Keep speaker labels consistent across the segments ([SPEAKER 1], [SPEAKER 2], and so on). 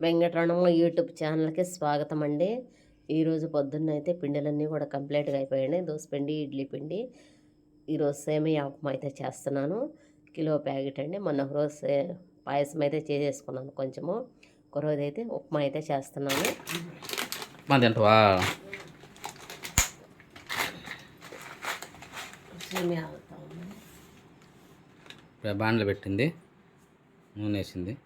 [SPEAKER 1] Venkataramana YouTube ఛానల్కి స్వాగతం అండి ఈరోజు పొద్దున్న అయితే పిండిలన్నీ కూడా కంప్లీట్గా అయిపోయాయి దోసపిండి ఇడ్లీ పిండి ఈరోజు సేమియా ఉప్మా అయితే చేస్తున్నాను. కిలో ప్యాకెట్ అండి. మొన్న ఒక రోజు సే- పాయసం అయితే చేసేసుకున్నాను కొంచెము. ఒక రోజు అయితే ఉప్మా అయితే చేస్తున్నాను.
[SPEAKER 2] తింటావా? బాండ్లు పెట్టింది. నూనె వేసింది.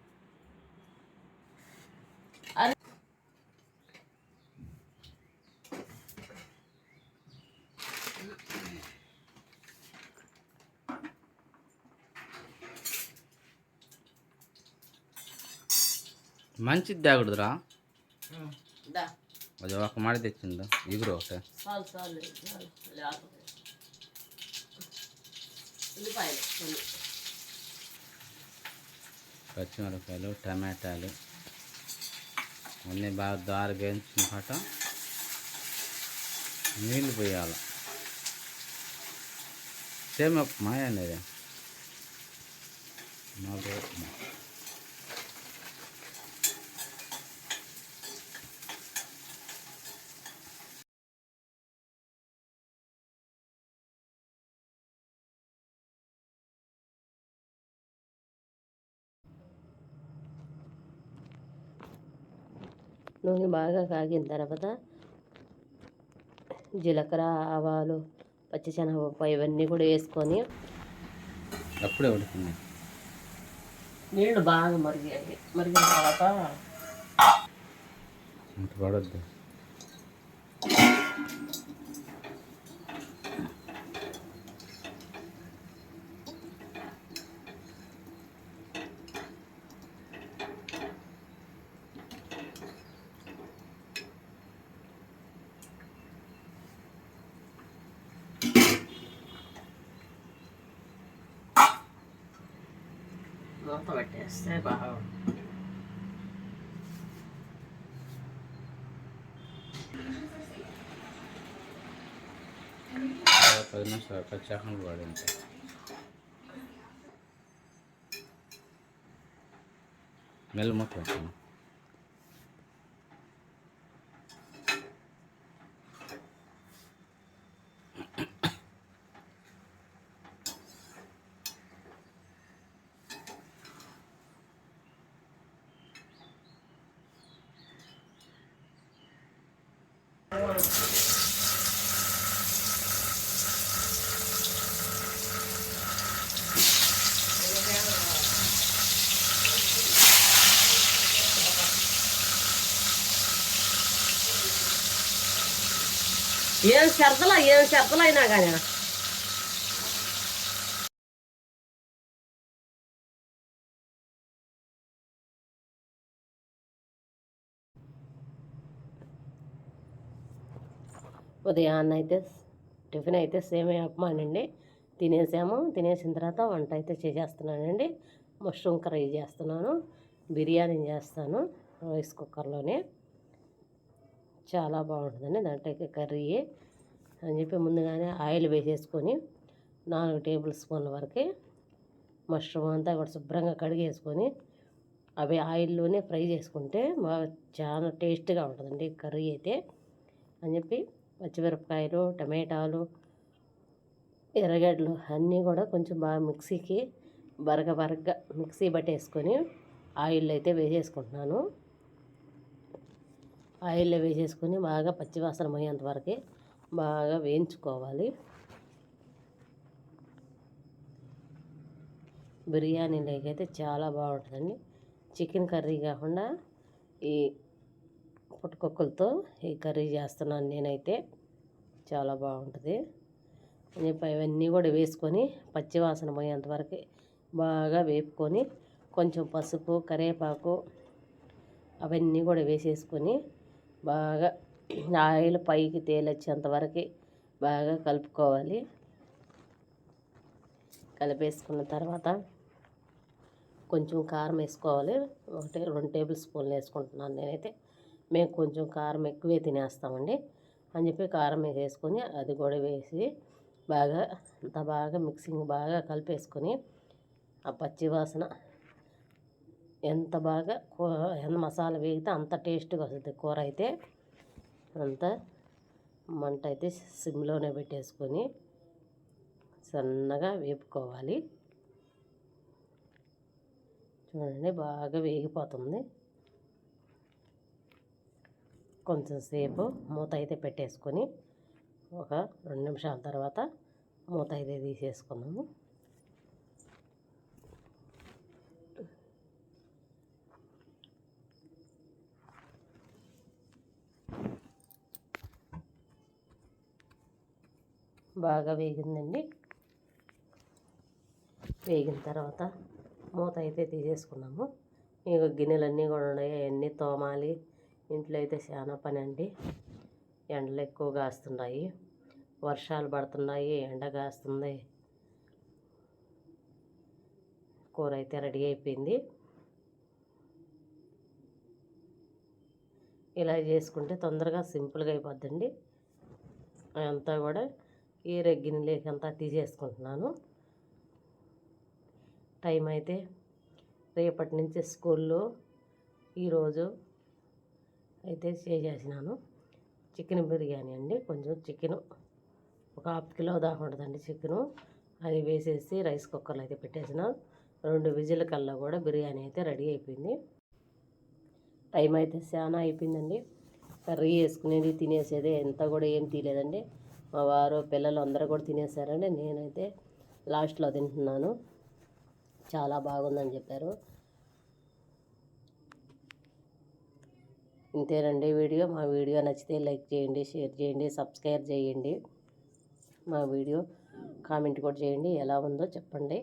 [SPEAKER 2] మంచిది తేకూడదురా
[SPEAKER 1] దా.
[SPEAKER 2] అది ఒక మాట తెచ్చిందా ఇగురు
[SPEAKER 1] కొన్ని.
[SPEAKER 2] పచ్చిమిరపకాయలు టమాటాలు. అన్నీ బాగా దారి వేయించిన పాట నీళ్ళు పోయాలి. సేమ్ మాయ అనేది. మాకు
[SPEAKER 1] నూనె బాగా కాగిన తర్వాత జీలకర్ర ఆవాలు పచ్చిశనగపప్పు ఇవన్నీ కూడా వేసుకొని
[SPEAKER 2] అప్పుడే ఉడికింది.
[SPEAKER 1] నీళ్ళు బాగా మరిగాయి మరిగిన తర్వాత
[SPEAKER 2] పడద్దు.
[SPEAKER 1] మూత పెట్టేస్తే బాగా
[SPEAKER 2] పది నిమిషాలు పది సెకండ్లు మెల్ల
[SPEAKER 1] ఏం షరతలా ఏం షరతలు అయినా కానీ ఉదయాన్న అయితే టిఫిన్ అయితే సేమియా ఉప్మా తినేసాము. తినేసిన తర్వాత వంట అయితే చేసేస్తున్నానండి. మష్రూమ్ కర్రీ చేస్తున్నాను. బిర్యానీ చేస్తాను రైస్ కుక్కర్లోనే. చాలా బాగుంటుందండి దాంట్లోకి కర్రీ అని చెప్పి ముందుగానే ఆయిల్ వేసేసుకొని నాలుగు టేబుల్ స్పూన్ల వరకు మష్రూమ్ అంతా కూడా శుభ్రంగా కడిగేసుకొని అవి ఆయిల్లోనే ఫ్రై చేసుకుంటే బాగా చాలా టేస్ట్గా ఉంటుందండి కర్రీ అయితే అని చెప్పి పచ్చిమిరపకాయలు టమాటాలు ఎర్రగడ్డలు అన్నీ కూడా కొంచెం బాగా మిక్సీకి బరగ బరగ మిక్సీ పట్టేసుకొని ఆయిల్ అయితే వేసేసుకుంటున్నాను. ఆయిల్లో వేసేసుకొని బాగా పచ్చివాసన పోయేంత వరకు బాగా వేయించుకోవాలి. బిర్యానీలోకి అయితే చాలా బాగుంటుందండి. చికెన్ కర్రీ కాకుండా ఈ పుట్టుకొక్కలతో ఈ కర్రీ చేస్తున్నాను నేనైతే. చాలా బాగుంటుంది. అని అవన్నీ కూడా వేసుకొని పచ్చివాసన పోయేంతవరకు బాగా వేపుకొని కొంచెం పసుపు కరివేపాకు అవన్నీ కూడా వేసేసుకొని బాగా ఆయిల్ పైకి తేలొచ్చేంతవరకు బాగా కలుపుకోవాలి. కలిపేసుకున్న తర్వాత కొంచెం కారం వేసుకోవాలి. ఒకటి రెండు టేబుల్ స్పూన్లు వేసుకుంటున్నాను నేనైతే. మేము కొంచెం కారం ఎక్కువే తినేస్తామండి. అని చెప్పి కారం వేసేసుకొని అది కూడా వేసి బాగా అంత బాగా మిక్సింగ్ బాగా కలిపేసుకొని ఆ పచ్చి వాసన ఎంత బాగా కూ ఎంత మసాలా వేగితే అంత టేస్ట్గా వస్తుంది. కూర అయితే అంత మంట అయితే సిమ్లోనే పెట్టేసుకొని సన్నగా వేపుకోవాలి. చూడండి బాగా వేగిపోతుంది. కొంచెంసేపు మూత అయితే పెట్టేసుకొని ఒక రెండు నిమిషాల తర్వాత మూత అయితే తీసేసుకున్నాము బాగా వేగిందండి. వేగిన తర్వాత మూత అయితే తీసేసుకున్నాము. ఇక గిన్నెలన్నీ కూడా ఉన్నాయి. అవన్నీ తోమాలి. ఇంట్లో అయితే చాలా పని అండి ఎండలు ఎక్కువ కాస్తున్నాయి వర్షాలు పడుతున్నాయి. ఎండ కాస్తుంది. కూర అయితే రెడీ అయిపోయింది. ఇలా చేసుకుంటే తొందరగా సింపుల్గా అయిపోద్దండి. అంతా కూడా ఈ రెగ్గిన లేకంతా తీసేసుకుంటున్నాను. టైం అయితే రేపటి నుంచి స్కూల్లో ఈరోజు అయితే చేసేసినాను. చికెన్ బిర్యానీ అండి. కొంచెం చికెను. ఒక హాఫ్ కిలో దాకా ఉంటుందండి చికెను. అది వేసేసి రైస్ కుక్కర్లో అయితే పెట్టేసిన. రెండు విజిల్ కల్లా కూడా బిర్యానీ అయితే రెడీ అయిపోయింది. టైం అయితే చాలా అయిపోయిందండి. కర్రీ వేసుకునేది తినేసేది ఎంత కూడా ఏం తీయలేదండి. మా వారు పిల్లలు అందరూ కూడా తినేసారండి. నేనైతే లాస్ట్లో తింటున్నాను. చాలా బాగుందని చెప్పారు. ఇంతేనండి వీడియో. మా వీడియో నచ్చితే లైక్ చేయండి షేర్ చేయండి సబ్స్క్రైబ్ చేయండి. మా వీడియో కామెంట్ కూడా చేయండి. ఎలా ఉందో చెప్పండి.